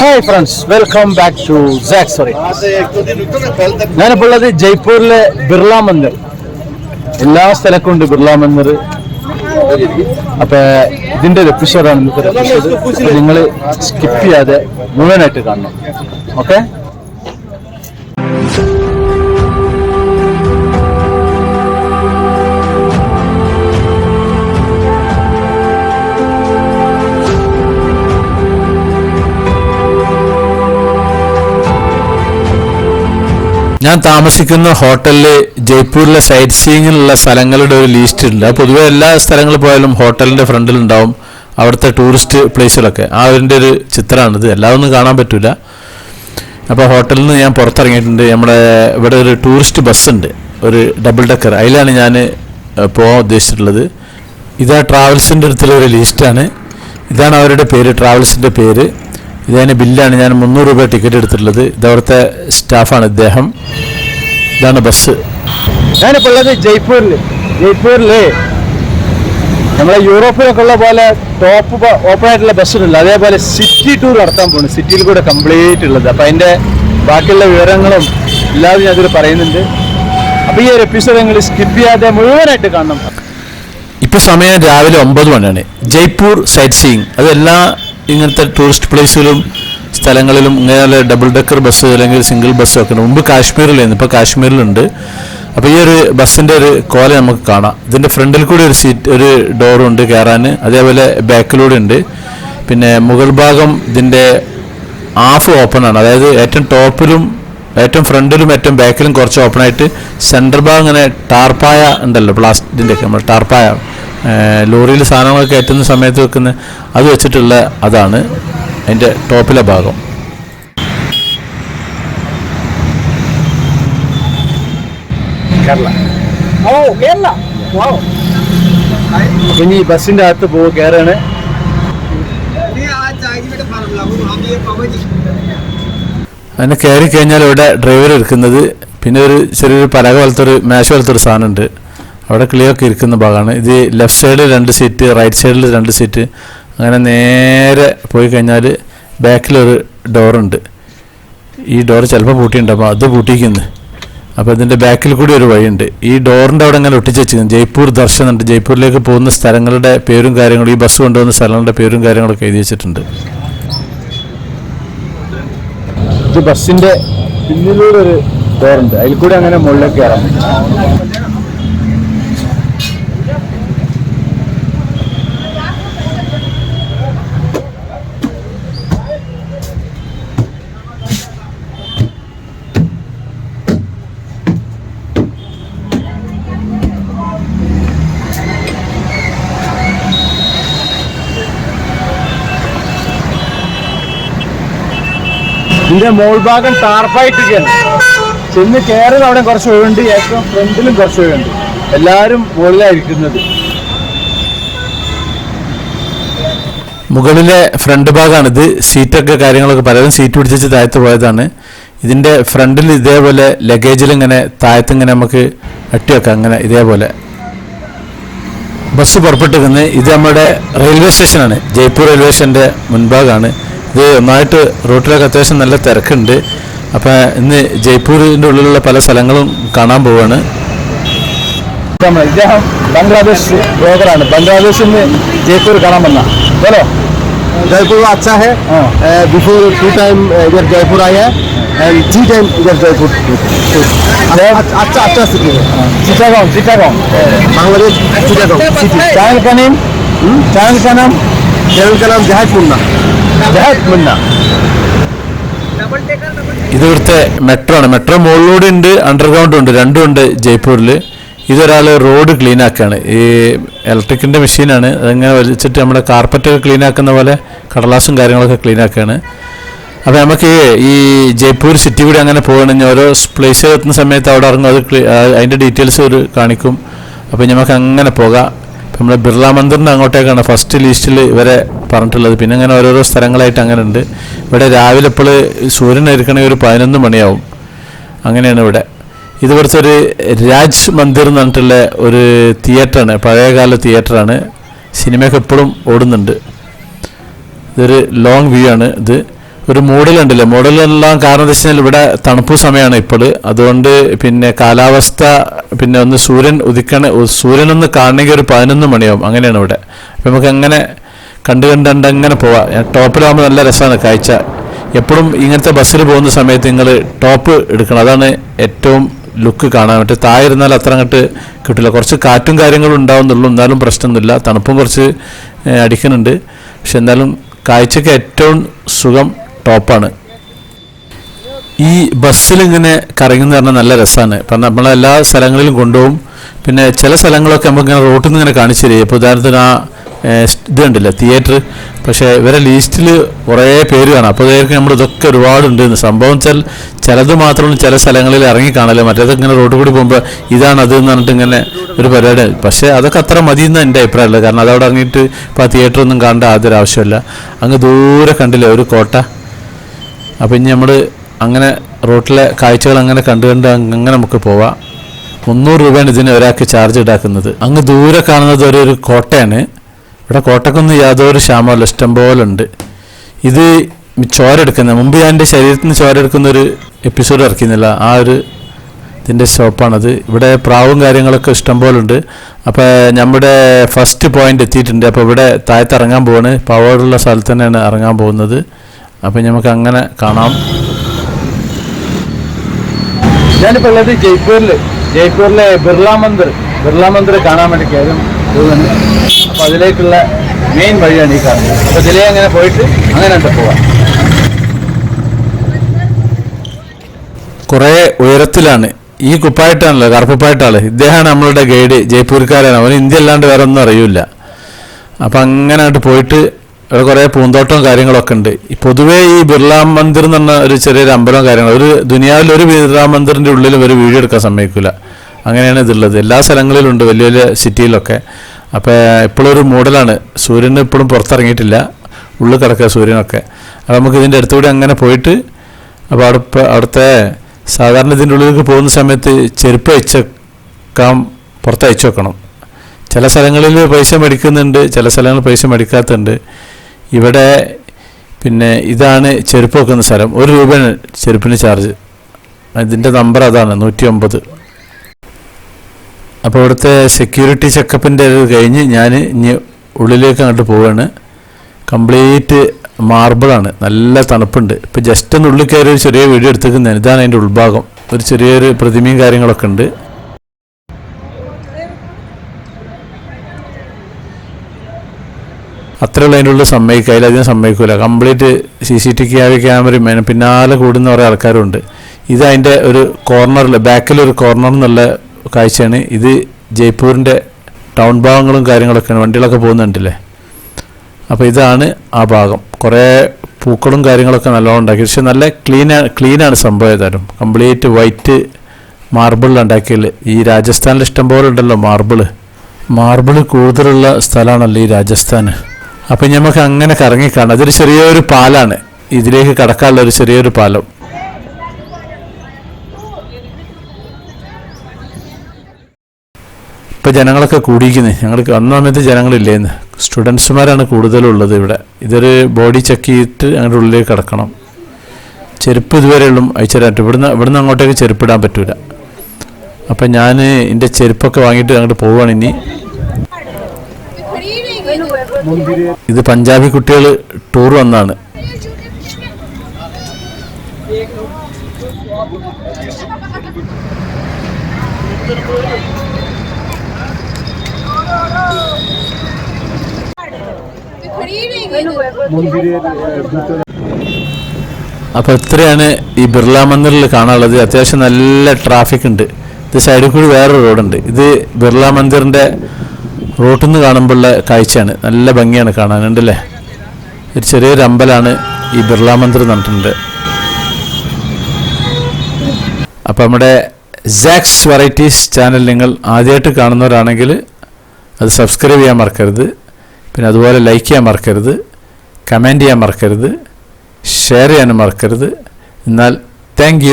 Hi friends welcome back to സാക് sorry ഞാനിപ്പോൾ ഉള്ളത് ജയ്പൂരിലെ ബിർള മന്ദിർ. എല്ലാ സ്ഥലക്കും ഉണ്ട് ബിർള മന്ദിർ. അപ്പൊ ഇതിന്റെ ഒരു എപ്പിസോഡാണ് ഇന്നത്തെ നിങ്ങൾ സ്കിപ്പ് ചെയ്യാതെ മുഴുവനായിട്ട് കാണണം. ഓക്കെ ഞാൻ താമസിക്കുന്ന ഹോട്ടലിൽ ജയ്പൂരിലെ സൈറ്റ് സീയിങ്ങിലുള്ള സ്ഥലങ്ങളുടെ ഒരു ലിസ്റ്റ് ഉണ്ട്. പൊതുവെ എല്ലാ സ്ഥലങ്ങളിൽ പോയാലും ഹോട്ടലിന്റെ ഫ്രണ്ടിൽ ഉണ്ടാവും. അവിടുത്തെ ടൂറിസ്റ്റ് പ്ലേസുകളൊക്കെ ആ അതിന്റെ ഒരു ചിത്രമാണിത്. എല്ലാം ഒന്നും കാണാൻ പറ്റില്ല അപ്പോൾ ഹോട്ടലിൽ നിന്ന് ഞാൻ പുറത്തിറങ്ങിയിട്ടുണ്ട്. നമ്മുടെ ഇവിടെ ഒരു ടൂറിസ്റ്റ് ബസ് ഉണ്ട്. ഒരു ഡബിൾ ഡെക്കർ അതിലാണ് ഞാൻ പോകാൻ ഉദ്ദേശിച്ചിട്ടുള്ളത്. ഇതാ ട്രാവൽസിന്റെ അടുത്തുള്ള ഒരു ലിസ്റ്റാണ് ഇതാണ് അവരുടെ പേര് ട്രാവൽസിന്റെ പേര്. ഇതതിന്റെ ബില്ലാണ് ഞാൻ മുന്നൂറ് രൂപ ടിക്കറ്റ് എടുത്തിട്ടുള്ളത്. ഇത് അവിടുത്തെ സ്റ്റാഫാണ് ഇദ്ദേഹം. ഇതാണ് ബസ് ഞാനിപ്പോൾ ഉള്ളത് ജയ്പൂരിൽ ജയ്പൂരിൽ നമ്മളെ യൂറോപ്പിലൊക്കെ ഉള്ള പോലെ ടോപ്പ് ഓപ്പൺ ആയിട്ടുള്ള ബസ്സിനുള്ള അതേപോലെ സിറ്റി ടൂർ നടത്താൻ പോകുന്നു സിറ്റിയിൽ കൂടെ കംപ്ലീറ്റ് ഉള്ളത്. അപ്പം അതിന്റെ ബാക്കിയുള്ള വിവരങ്ങളും എല്ലാവരും ഞാൻ അതിൽ പറയുന്നുണ്ട്. അപ്പോൾ ഈ ഒരു എപ്പിസോഡ് നിങ്ങൾ സ്കിപ്പ് ചെയ്യാതെ മുഴുവനായിട്ട് കാണണം. ഇപ്പോൾ സമയം രാവിലെ ഒമ്പത് മണിയാണ്. ജയ്പൂർ സൈറ്റ് സീയിങ് അതെല്ലാ ഇങ്ങനത്തെ ടൂറിസ്റ്റ് പ്ലേസിലും സ്ഥലങ്ങളിലും ഇങ്ങനെ ഡബിൾ ഡെക്കർ ബസ് അല്ലെങ്കിൽ സിംഗിൾ ബസ് ഒക്കെ ഉണ്ട്. മുമ്പ് കാശ്മീരിലായിരുന്നു ഇപ്പോൾ കാശ്മീരിലുണ്ട്. അപ്പോൾ ഈ ഒരു ബസ്സിന്റെ ഒരു കോല നമുക്ക് കാണാം. ഇതിന്റെ ഫ്രണ്ടിൽ കൂടി ഒരു സീറ്റ് ഒരു ഡോറും ഉണ്ട് കയറാൻ അതേപോലെ ബാക്കിലൂടെ ഉണ്ട്. പിന്നെ മുകൾ ഭാഗം ഇതിന്റെ ഹാഫ് ഓപ്പൺ ആണ്. അതായത് ഏറ്റവും ടോപ്പിലും ഏറ്റവും ഫ്രണ്ടിലും ഏറ്റവും ബാക്കിലും കുറച്ച് ഓപ്പൺ ആയിട്ട് സെന്റർ ഭാഗം ഇങ്ങനെ ടാർപ്പായ ഉണ്ടല്ലോ പ്ലാസ്റ്റിക്കിന്റെ നമ്മൾ ടാർപ്പായ. ലോറിയിൽ സാധനങ്ങളൊക്കെ കയറ്റുന്ന സമയത്ത് വെക്കുന്ന അത് വെച്ചിട്ടുള്ള അതാണ് അതിന്റെ ടോപ്പിലെ ഭാഗം. ഇനി ബസ്സിന്റെ അകത്ത് പോകും കയറാണ് അതിനെ കയറി കഴിഞ്ഞാൽ ഇവിടെ ഡ്രൈവർ എടുക്കുന്നത് പിന്നെ ഒരു ചെറിയൊരു പലക പോലത്തെ ഒരു മേശ പോലത്തെ ഒരു സാധനമുണ്ട്. അവിടെ കിളിയൊക്കെ ഇരിക്കുന്ന ഭാഗമാണ്. ഇത് ലെഫ്റ്റ് സൈഡിൽ രണ്ട് സീറ്റ് റൈറ്റ് സൈഡിൽ രണ്ട് സീറ്റ് അങ്ങനെ നേരെ പോയി കഴിഞ്ഞാൽ ബാക്കിലൊരു ഡോറുണ്ട് ഈ ഡോർ ചിലപ്പോൾ പൂട്ടിയിട്ടുണ്ട് അപ്പോൾ അത് പൂട്ടിക്കുന്നു അപ്പോൾ ഇതിന്റെ ബാക്കിൽ കൂടി ഒരു വഴിയുണ്ട്. ഈ ഡോറിന്റെ അവിടെ ഇങ്ങനെ ഒട്ടിച്ച് വെച്ചിരിക്കുന്നു. ജയ്പൂർ ദർശൻ ഉണ്ട്. ജയ്പൂരിലേക്ക് പോകുന്ന സ്ഥലങ്ങളുടെ പേരും കാര്യങ്ങളും ഈ ബസ് കൊണ്ടുപോകുന്ന സ്ഥലങ്ങളുടെ പേരും കാര്യങ്ങളൊക്കെ എഴുതി വെച്ചിട്ടുണ്ട്. ഇത് ബസ്സിന്റെ പിന്നിലൂടെ ഒരു ഡോറുണ്ട് അതിൽ കൂടി അങ്ങനെ മുകളിലേക്ക് കയറാം ഇതിന്റെ മോൾ ഭാഗം ടാർപ്പായിട്ടൊക്കെയാണ് ചെന്ന് കയറുന്ന അവിടെ കുറച്ച് ഒഴിവുണ്ട്. ഏറ്റവും ഫ്രണ്ടിലും കുറച്ച് ഒഴിവുണ്ട്. എല്ലാവരും മുകളിലായിരിക്കുന്നത് മുകളിലെ ഫ്രണ്ട് ഭാഗമാണിത് സീറ്റൊക്കെ കാര്യങ്ങളൊക്കെ പലരും സീറ്റ് പിടിച്ച് താഴത്ത് പോയതാണ്. ഇതിന്റെ ഫ്രണ്ടിൽ ഇതേപോലെ ലഗേജിൽ ഇങ്ങനെ താഴത്ത് ഇങ്ങനെ നമുക്ക് അട്ടി വെക്കാം അങ്ങനെ ഇതേപോലെ. ബസ് പുറപ്പെട്ടിരിക്കുന്നത്. ഇത് നമ്മുടെ റെയിൽവേ സ്റ്റേഷനാണ് ജയ്പൂർ റെയിൽവേ സ്റ്റേഷന്റെ മുൻഭാഗമാണ് ഇത് ഒന്നായിട്ട് റൂട്ടിലൊക്കെ അത്യാവശ്യം നല്ല തിരക്കുണ്ട് അപ്പം ഇന്ന് ജയ്പൂരിൻ്റെ ഉള്ളിലുള്ള പല സ്ഥലങ്ങളും കാണാൻ പോവാണ് ഇദ്ദേഹം ബംഗ്ലാദേശ് ബ്ലോഗറാണ് ബംഗ്ലാദേശിൽ നിന്ന് ജയ്പൂർ കാണാൻ വന്ന ഹലോ जयपुर अच्छा है हाँ। बिफोर टू टाइम इधर जयपुर आए हैं एंड थ्री टाइम इधर जयपुर अच्छा अच्छा अच्छा सिटी है चिटागोंग चिटागोंग बांग्लादेश चिटागोंग सिटी चैनल का नेम चैनल का नाम चैनल का नाम जहाज मुन्ना ഇതിവിടുത്തെ മെട്രോ ആണ്. മെട്രോ മുകളിലൂടെ ഉണ്ട് അണ്ടർഗ്രൗണ്ട് ഉണ്ട് രണ്ടും ഉണ്ട് ജയ്പൂരിൽ ഇതൊരാൾ റോഡ് ക്ലീൻ ആക്കുകയാണ് ഈ ഇലക്ട്രിക്കിന്റെ മെഷീനാണ് അതങ്ങനെ വലിച്ചിട്ട് നമ്മുടെ കാർപ്പറ്റൊക്കെ ക്ലീൻ ആക്കുന്ന പോലെ കടലാസും കാര്യങ്ങളൊക്കെ ക്ലീൻ ആക്കുകയാണ് അപ്പോൾ നമുക്ക് ഈ ജയ്പൂർ സിറ്റി കൂടി അങ്ങനെ പോകണമെങ്കിൽ ഓരോ പ്ലേസ് എത്തുന്ന സമയത്ത് അവിടെ ഇറങ്ങും. അത് അതിന്റെ ഡീറ്റെയിൽസ് ഒരു കാണിക്കും. അപ്പോൾ നമുക്ക് അങ്ങനെ പോകാം. നമ്മുടെ ബിർള മന്ദിറിന്റെ അങ്ങോട്ടേക്കാണ് ഫസ്റ്റ് ലിസ്റ്റിൽ ഇവരെ പറഞ്ഞിട്ടുള്ളത്. പിന്നെ അങ്ങനെ ഓരോരോ സ്ഥലങ്ങളായിട്ട് അങ്ങനെ ഉണ്ട്. ഇവിടെ രാവിലെ ഇപ്പോൾ സൂര്യൻ ഇരിക്കണമെങ്കിൽ ഒരു പതിനൊന്ന് മണിയാവും. അങ്ങനെയാണ് ഇവിടെ. ഇത് ഒരു രാജ് മന്ദിർ എന്ന് പറഞ്ഞിട്ടുള്ള ഒരു തിയേറ്ററാണ്. പഴയകാല തിയേറ്ററാണ്. സിനിമയൊക്കെ എപ്പോഴും ഓടുന്നുണ്ട്. ഇതൊരു ലോങ് വ്യൂ ആണ് ഇത്. ഒരു മോഡലുണ്ടല്ലോ മോഡലെല്ലാം കാരണം എന്താ വെച്ചാൽ ഇവിടെ തണുപ്പ് സമയമാണ് ഇപ്പോൾ. അതുകൊണ്ട് പിന്നെ കാലാവസ്ഥ പിന്നെ ഒന്ന് സൂര്യൻ ഉദിക്കണ സൂര്യനൊന്ന് കാണണമെങ്കിൽ ഒരു പതിനൊന്ന് മണിയാവും. അങ്ങനെയാണ് ഇവിടെ. അപ്പം നമുക്ക് അങ്ങനെ കണ്ട് കണ്ട് കണ്ട് അങ്ങനെ പോവാം. ടോപ്പിലാകുമ്പോൾ നല്ല രസമാണ് കാഴ്ച. എപ്പോഴും ഇങ്ങനത്തെ ബസ്സിൽ പോകുന്ന സമയത്ത് നിങ്ങൾ ടോപ്പ് എടുക്കണം. അതാണ് ഏറ്റവും ലുക്ക് കാണാൻ. പറ്റും താഴെ ഇരുന്നാൽ അത്ര അങ്ങോട്ട് കിട്ടില്ല കുറച്ച് കാറ്റും കാര്യങ്ങളും ഉണ്ടാവുന്നുള്ളൂ. എന്നാലും പ്രശ്നമൊന്നുമില്ല. തണുപ്പും കുറച്ച് അടിക്കുന്നുണ്ട്. പക്ഷെ എന്നാലും കാഴ്ചയ്ക്ക് ഏറ്റവും സുഖം ടോപ്പാണ്. ഈ ബസ്സിൽ ഇങ്ങനെ കറങ്ങുന്ന പറഞ്ഞാൽ നല്ല രസമാണ്. ഇപ്പം നമ്മളെല്ലാ സ്ഥലങ്ങളിലും കൊണ്ടുപോകും. പിന്നെ ചില സ്ഥലങ്ങളൊക്കെ നമുക്കിങ്ങനെ റോട്ടിൽ നിന്ന് ഇങ്ങനെ കാണിച്ചു തരും ഇപ്പോൾ ഉദാഹരണത്തിന് ആ ഇത് കണ്ടില്ല തിയേറ്റർ. പക്ഷേ ഇവരെ ലിസ്റ്റിൽ കുറേ പേര് കാണാം. അപ്പോൾ ഇതൊക്കെ നമ്മൾ ഇതൊക്കെ ഒരുപാടുണ്ട്. സംഭവം വെച്ചാൽ ചിലത് മാത്രമാണ് ചില സ്ഥലങ്ങളിൽ ഇറങ്ങി കാണില്ല മറ്റേതൊക്കെ ഇങ്ങനെ റോഡിൽ കൂടി പോകുമ്പോൾ ഇതാണ് അത് എന്ന് പറഞ്ഞിട്ട് ഇങ്ങനെ ഒരു പരിപാടി. പക്ഷേ അതൊക്കെ അത്ര മതി എന്ന് എന്റെ അഭിപ്രായമുള്ളത് കാരണം അതവിടെ ഇറങ്ങിയിട്ട് ഇപ്പോൾ ആ തിയേറ്ററൊന്നും കാണേണ്ട ആദ്യം ആവശ്യമില്ല അങ്ങ് ദൂരെ കണ്ടില്ല ഒരു കോട്ട. അപ്പം ഇനി നമ്മൾ അങ്ങനെ റോട്ടിലെ കാഴ്ചകൾ അങ്ങനെ കണ്ടു കണ്ട് അങ്ങനെ നമുക്ക് പോവാം. മുന്നൂറ് രൂപയാണ് ഇതിന് ഒരാൾക്ക് ചാർജ് ഈടാക്കുന്നത് അങ്ങ് ദൂരെ കാണുന്നത് ഒരു ഒരു കോട്ടയാണ്. ഇവിടെ കോട്ടക്കൊന്നും യാതൊരു ക്ഷാമമല്ല ഇഷ്ടം പോലെ ഉണ്ട് ഇത് ചോര എടുക്കുന്ന മുമ്പ് ഞാൻ എന്റെ ശരീരത്തിൽ നിന്ന് ചോര എടുക്കുന്ന ഒരു എപ്പിസോഡ് ഇറക്കുന്നില്ല ആ ഒരു ഇതിന്റെ ഷോപ്പാണത് ഇവിടെ പ്രാവും കാര്യങ്ങളൊക്കെ ഇഷ്ടം പോലെ ഉണ്ട് അപ്പോൾ നമ്മുടെ ഫസ്റ്റ് പോയിന്റ് എത്തിയിട്ടുണ്ട്. അപ്പോൾ ഇവിടെ താഴത്ത് ഇറങ്ങാൻ പോവാണ്. പവറുള്ള സ്ഥലത്ത് തന്നെയാണ് ഇറങ്ങാൻ പോകുന്നത്. അപ്പം നമുക്ക് അങ്ങനെ കാണാം. ഞാനിപ്പോൾ ഉള്ളത് ജയ്പൂരിൽ ജയ്പൂരിലെ ബിർള മന്ദിർ. ബിർള മന്ദിർ കാണാൻ വേണ്ടി കയറും. പോകുന്നുണ്ട്. അപ്പോൾ അതിലേക്കുള്ള മെയിൻ വഴിയാണ് ഈ കാണുന്നത്. അപ്പോൾ ഇതിലേ അങ്ങനെ പോയിട്ട് അങ്ങനെ ഉണ്ട് പോവാം. കുറേ ഉയരത്തിലാണ്. ഈ കുപ്പായിട്ടാണല്ലോ കറുപ്പുപ്പായിട്ടാണ്. ഇദ്ദേഹമാണ് നമ്മളുടെ ഗൈഡ്. ജയ്പൂർക്കാരാണ്. അവന് ഇന്ത്യ അല്ലാണ്ട് വേറെ ഒന്നും അറിയില്ല. അപ്പം അങ്ങനെ ആയിട്ട് പോയിട്ട് ഇവിടെ കുറേ പൂന്തോട്ടവും കാര്യങ്ങളൊക്കെ ഉണ്ട്. പൊതുവേ ഈ ബിർള മന്ദിർ എന്ന് പറഞ്ഞ ഒരു ചെറിയൊരു അമ്പലവും കാര്യങ്ങളും ഒരു ദുനിയാവിൽ ഒരു ബിർള മന്ദിറിന്റെ ഉള്ളിൽ ഒരു വീഡിയോ എടുക്കാൻ സമ്മതിക്കില്ല അങ്ങനെയാണ് ഇതുള്ളത്. എല്ലാ സ്ഥലങ്ങളിലും ഉണ്ട് വലിയ വലിയ സിറ്റിയിലൊക്കെ. അപ്പോൾ ഇപ്പോഴും ഒരു മൂടലാണ്. സൂര്യൻ ഇപ്പോഴും പുറത്തിറങ്ങിയിട്ടില്ല. ഉള്ളിൽ കിടക്കുക സൂര്യനൊക്കെ. അപ്പോൾ നമുക്ക് ഇതിന്റെ അടുത്തുകൂടി അങ്ങനെ പോയിട്ട് അപ്പോൾ അവിടെ അവിടുത്തെ സാധാരണ ഇതിന്റെ ഉള്ളിലേക്ക് പോകുന്ന സമയത്ത് ചെരുപ്പ് അയച്ചേക്കാം പുറത്ത് അയച്ചു വെക്കണം. ചില സ്ഥലങ്ങളിൽ പൈസ മേടിക്കുന്നുണ്ട് ചില സ്ഥലങ്ങളിൽ പൈസ മേടിക്കാത്തുണ്ട് ഇവിടെ പിന്നെ ഇതാണ് ചെരുപ്പ് വെക്കുന്ന സ്ഥലം. ഒരു രൂപയാണ് ചെരുപ്പിന് ചാർജ് ഇതിന്റെ നമ്പർ അതാണ് നൂറ്റി ഒമ്പത് അപ്പോൾ ഇവിടുത്തെ സെക്യൂരിറ്റി ചെക്കപ്പിന്റെ ഇത് കഴിഞ്ഞ് ഞാൻ ഇനി ഉള്ളിലേക്ക് അങ്ങോട്ട് പോവുകയാണ് കംപ്ലീറ്റ് മാർബിളാണ് നല്ല തണുപ്പുണ്ട്. ഇപ്പോൾ ജസ്റ്റ് ഒന്ന് ഉള്ളിൽ കയറി ഒരു ചെറിയ വീഡിയോ എടുത്തേക്കുന്നതാണ്. ഇതാണ് അതിന്റെ ഉൾഭാഗം. ഒരു ചെറിയൊരു പ്രതിമയും കാര്യങ്ങളൊക്കെ ഉണ്ട്. അത്രയുള്ള അതിന്റെ ഉള്ളിൽ സമ്മതിക്കുക അതിലധികം സമ്മതിക്കില്ല complete C C T camera ക്യാമറയും അതിന് പിന്നാലെ കൂടുന്ന കുറേ ആൾക്കാരുണ്ട്. ഇത് അതിന്റെ ഒരു കോർണറിൽ ബാക്കിലൊരു കോർണർ എന്നുള്ള കാഴ്ചയാണ്. ഇത് ജയ്പൂരിന്റെ ടൗൺ ഭാഗങ്ങളും കാര്യങ്ങളൊക്കെയാണ്. വണ്ടികളൊക്കെ പോകുന്നുണ്ടല്ലേ അപ്പോൾ ഇതാണ് ആ ഭാഗം. കുറേ പൂക്കളും കാര്യങ്ങളൊക്കെ നല്ലോണം ഉണ്ടാക്കി. പക്ഷെ നല്ല ക്ലീനാണ് ക്ലീനാണ് സംഭവം ഏതായാലും. കംപ്ലീറ്റ് വൈറ്റ് മാർബിളിലുണ്ടാക്കിയതിൽ ഈ രാജസ്ഥാനിൽ ഇഷ്ടം പോലെ ഉണ്ടല്ലോ മാർബിൾ. മാർബിൾ കൂടുതലുള്ള സ്ഥലമാണല്ലോ ഈ രാജസ്ഥാൻ അപ്പം നമുക്ക് അങ്ങനെ കറങ്ങി കാണാം. അതൊരു ചെറിയൊരു പാലാണ്. ഇതിലേക്ക് കടക്കാനുള്ള ഒരു ചെറിയൊരു പാലം. ഇപ്പം ജനങ്ങളൊക്കെ കൂടിയിരിക്കുന്നത് ഞങ്ങൾക്ക് അന്ന് സമയത്ത് ജനങ്ങളില്ലേന്ന്. സ്റ്റുഡൻസുമാരാണ് കൂടുതലുള്ളത് ഇവിടെ. ഇതൊരു ബോഡി ചെക്ക് ചെയ്തിട്ട് ഞങ്ങളുടെ ഉള്ളിലേക്ക് കിടക്കണം. ചെരുപ്പ് ഇതുവരെ ഉള്ളും അയച്ചുതരാൻ ഇവിടുന്ന് ഇവിടുന്ന് അങ്ങോട്ടേക്ക് ചെരുപ്പിടാൻ പറ്റൂല. അപ്പം ഞാൻ എന്റെ ചെരുപ്പൊക്കെ വാങ്ങിയിട്ട് അങ്ങോട്ട് പോവുകയാണ് ഇനി. ഇത് പഞ്ചാബി കുട്ടികൾ ടൂർ വന്നാണ്. അപ്പോൾ ഇത്രയാണ് ഈ ബിർള മന്ദിറിൽ കാണാനുള്ളത്. അത്യാവശ്യം നല്ല ട്രാഫിക് ഉണ്ട്. ഇത് സൈഡിൽ കൂടി വേറൊരു റോഡുണ്ട് ഇത് ബിർള മന്ദിറിന്റെ റോട്ടിൽ നിന്ന് കാണുമ്പോഴുള്ള കാഴ്ചയാണ്. നല്ല ഭംഗിയാണ് കാണാനുണ്ടല്ലേ ഒരു ചെറിയൊരു അമ്പലമാണ് ഈ ബിർള മന്ദിർ എന്ന് പറഞ്ഞിട്ടുണ്ട്. അപ്പോൾ നമ്മുടെ സാക്സ് വെറൈറ്റീസ് ചാനൽ നിങ്ങൾ ആദ്യമായിട്ട് കാണുന്നവരാണെങ്കിൽ അത് സബ്സ്ക്രൈബ് ചെയ്യാൻ മറക്കരുത്. പിന്നെ അതുപോലെ ലൈക്ക് ചെയ്യാൻ മറക്കരുത്. കമന്റ് ചെയ്യാൻ മറക്കരുത്. ഷെയർ ചെയ്യാനും മറക്കരുത്. എന്നാൽ താങ്ക്